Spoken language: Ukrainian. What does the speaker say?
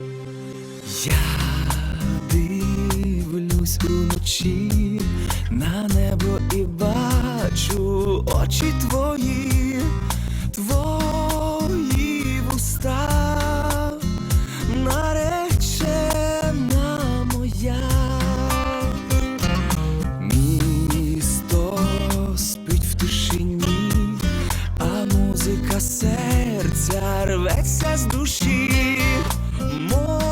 Я дивлюсь уночі на небо і бачу очі твої, твої вуста, серця рветься з душі. Мої